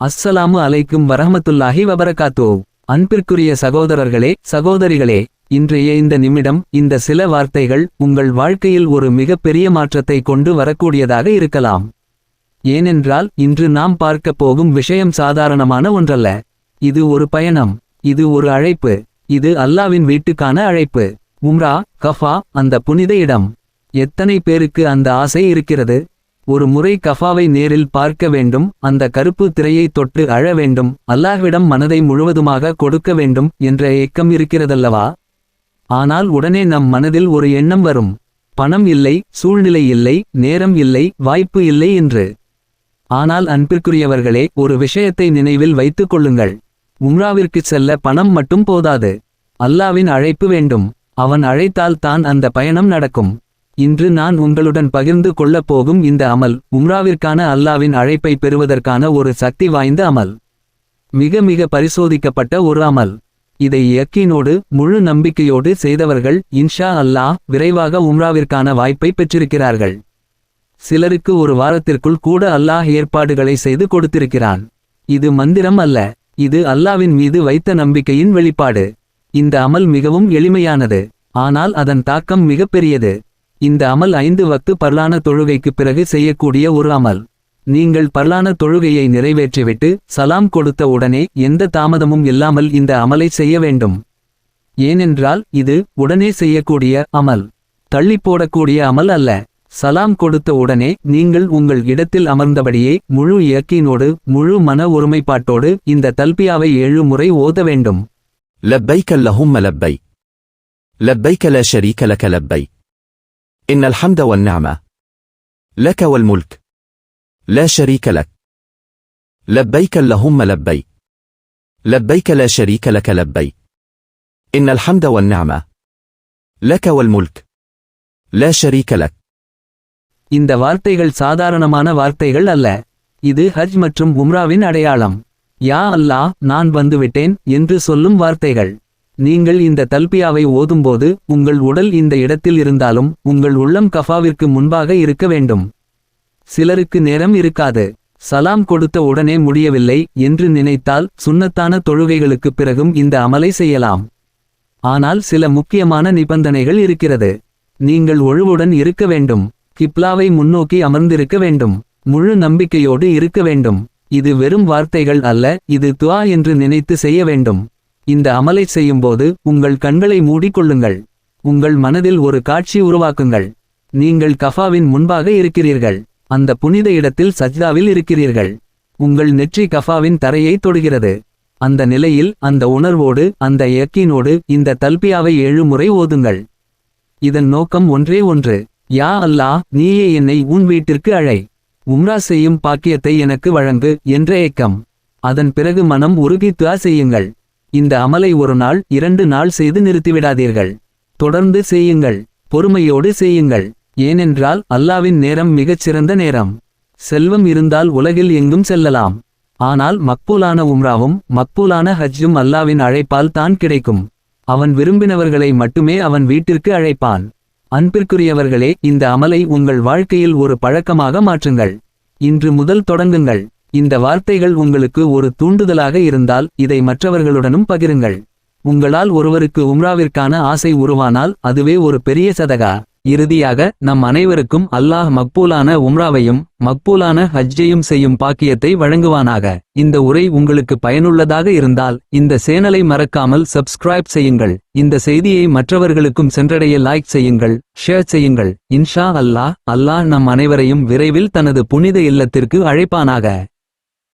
அஸ்ஸலாமு அலைக்கும் வரஹமத்துல்லாஹி வபரகாத்தோ. அன்பிற்குரிய சகோதரர்களே சகோதரிகளே இன்றைய இந்த நிமிடம் இந்த சில வார்த்தைகள் உங்கள் வாழ்க்கையில் ஒரு மிகப்பெரிய மாற்றத்தை கொண்டு வரக்கூடியதாக இருக்கலாம். ஏனென்றால் இன்று நாம் பார்க்கப் போகும் விஷயம் சாதாரணமான ஒன்றல்ல. இது ஒரு பயணம் இது ஒரு அழைப்பு இது அல்லாவின் வீட்டுக்கான அழைப்பு. உம்ரா கஃபா அந்த புனித இடம். எத்தனை பேருக்கு அந்த ஆசை இருக்கிறது? ஒரு முறை கஃபாவை நேரில் பார்க்க வேண்டும் அந்த கருப்பு திரையை தொட்டு அழ வேண்டும் அல்லாஹ்விடம் மனதை முழுவதுமாக கொடுக்க வேண்டும் என்ற ஏக்கம் இருக்கிறதல்லவா? ஆனால் உடனே நம் மனதில் ஒரு எண்ணம் வரும். பணம் இல்லை சூழ்நிலை இல்லை நேரம் இல்லை வாய்ப்பு இல்லை என்று. ஆனால் அன்பிற்குரியவர்களே ஒரு விஷயத்தை நினைவில் வைத்துக் கொள்ளுங்கள். உம்ராவிற்கு செல்ல பணம் மட்டும் போதாது. அல்லாவின் அழைப்பு வேண்டும். அவன் அழைத்தால் தான் அந்த பயணம் நடக்கும். இன்று நான் உங்களுடன் பகிர்ந்து கொள்ளப் போகும் இந்த அமல் உம்ராவிற்கான அல்லாவின் அழைப்பை பெறுவதற்கான ஒரு சக்தி வாய்ந்த அமல். மிக மிக பரிசோதிக்கப்பட்ட ஒரு அமல். இதை யக்கீனோடு முழு நம்பிக்கையோடு செய்தவர்கள் இன்ஷா அல்லாஹ் விரைவாக உம்ராவிற்கான வாய்ப்பை பெற்றிருக்கிறார்கள். சிலருக்கு ஒரு வாரத்திற்குள் கூட அல்லாஹ் ஏற்பாடுகளை செய்து கொடுத்திருக்கிறான். இது மந்திரம் அல்ல. இது அல்லாவின் மீது வைத்த நம்பிக்கையின் வெளிப்பாடு. இந்த அமல் மிகவும் எளிமையானது. ஆனால் அதன் தாக்கம் மிகப்பெரியது இந்த அமல் ஐந்து வக்து பர்லான தொழுகைக்கு பிறகு செய்யக்கூடிய ஒரு அமல். நீங்கள் பர்லான தொழுகையை நிறைவேற்றிவிட்டு சலாம் கொடுத்த உடனே எந்த தாமதமும் இல்லாமல் இந்த அமலை செய்ய வேண்டும். ஏனென்றால் இது உடனே செய்யக்கூடிய அமல். தள்ளி போடக்கூடிய அமல் அல்ல. சலாம் கொடுத்த உடனே நீங்கள் உங்கள் இடத்தில் அமர்ந்தபடியே முழு இயக்கினோடு முழு மன ஒருமைப்பாட்டோடு இந்த தல்பியாவை ஏழு முறை ஓத வேண்டும். லப்பைக் கல்லஹும் லப்பை. லப்பைக் ல ஷரீக லக லப்பைக் إن الحمد والنعمة لك والملك لا شريك لك لبيك اللهم لبيك لبيك لا شريك لك لبيك إن الحمد والنعمة لك والملك لا شريك لك இந்த வார்த்தைகள் சாதாரணமான வார்த்தைகள் அல்ல இது ஹஜ் மற்றும் உம்ராவின் அடையாளம் யா அல்லாஹ் நான் வந்துவிட்டேன் என்று சொல்லும் வார்த்தைகள் நீங்கள் இந்த தல்பியாவை ஓதும்போது உங்கள் உடல் இந்த இடத்தில் இருந்தாலும் உங்கள் உள்ளம் கஃபாவிற்கு முன்பாக இருக்க வேண்டும். சிலருக்கு நேரம் இருக்காது. சலாம் கொடுத்த உடனே முடியவில்லை என்று நினைத்தால் சுன்னத்தான தொழுகைகளுக்குப் பிறகும் இந்த அமலை செய்யலாம். ஆனால் சில முக்கியமான நிபந்தனைகள் இருக்கிறது. நீங்கள் ஒழுவுடன் இருக்க வேண்டும். கிப்லாவை முன்னோக்கி அமர்ந்திருக்க வேண்டும். முழு நம்பிக்கையோடு இருக்க வேண்டும். இது வெறும் வார்த்தைகள் அல்ல இது துவா என்று நினைத்து செய்ய வேண்டும். இந்த அமலை செய்யும்போது உங்கள் கண்களை மூடிக்கொள்ளுங்கள். உங்கள் மனதில் ஒரு காட்சி உருவாக்குங்கள். நீங்கள் கஃபாவின் முன்பாக இருக்கிறீர்கள். அந்த புனித இடத்தில் சஜ்தாவில் இருக்கிறீர்கள். உங்கள் நெற்றி கஃபாவின் தரையை தொடுகிறது. அந்த நிலையில் அந்த உணர்வோடு அந்த இயக்கினோடு இந்த தல்பியாவை ஏழு முறை ஓதுங்கள். இதன் நோக்கம் ஒன்றே ஒன்று. யா அல்லாஹ் நீயே என்னை உன் வீட்டிற்கு அழை. உம்ரா செய்யும் பாக்கியத்தை எனக்கு வழங்கு என்ற ஏக்கம். அதன் பிறகு மனம் உருகி துவா செய்யுங்கள். இந்த அமலை ஒரு நாள் இரண்டு நாள் செய்து நிறுத்திவிடாதீர்கள். தொடர்ந்து செய்யுங்கள். பொறுமையோடு செய்யுங்கள். ஏனென்றால் அல்லாவின் நேரம் மிகச் சிறந்த நேரம். செல்வம் இருந்தால் உலகில் எங்கும் செல்லலாம். ஆனால் மக்பூலான உம்ராவும் மக்பூலான ஹஜ்ஜும் அல்லாவின் அழைப்பால் தான் கிடைக்கும். அவன் விரும்பினவர்களை மட்டுமே அவன் வீட்டிற்கு அழைப்பான். அன்பிற்குரியவர்களே இந்த அமலை உங்கள் வாழ்க்கையில் ஒரு பழக்கமாக மாற்றுங்கள். இன்று முதல் தொடங்குங்கள். இந்த வார்த்தைகள் உங்களுக்கு ஒரு தூண்டுதலாக இருந்தால் இதை மற்றவர்களுடனும் பகிருங்கள். உங்களால் ஒருவருக்கு உம்ராவிற்கான ஆசை உருவானால் அதுவே ஒரு பெரிய சதகா. இறுதியாக நம் அனைவருக்கும் அல்லாஹ் மக்பூலான உம்ராவையும் மக்பூலான ஹஜ்ஜையும் செய்யும் பாக்கியத்தை வழங்குவானாக. இந்த உரை உங்களுக்கு பயனுள்ளதாக இருந்தால் இந்த சேனலை மறக்காமல் சப்ஸ்கிரைப் செய்யுங்கள். இந்த செய்தியை மற்றவர்களுக்கும் சென்றடைய லைக் செய்யுங்கள் ஷேர் செய்யுங்கள். இன்ஷா அல்லாஹ் அல்லாஹ் நம் அனைவரையும் விரைவில் தனது புனித இல்லத்திற்கு அழைப்பானாக.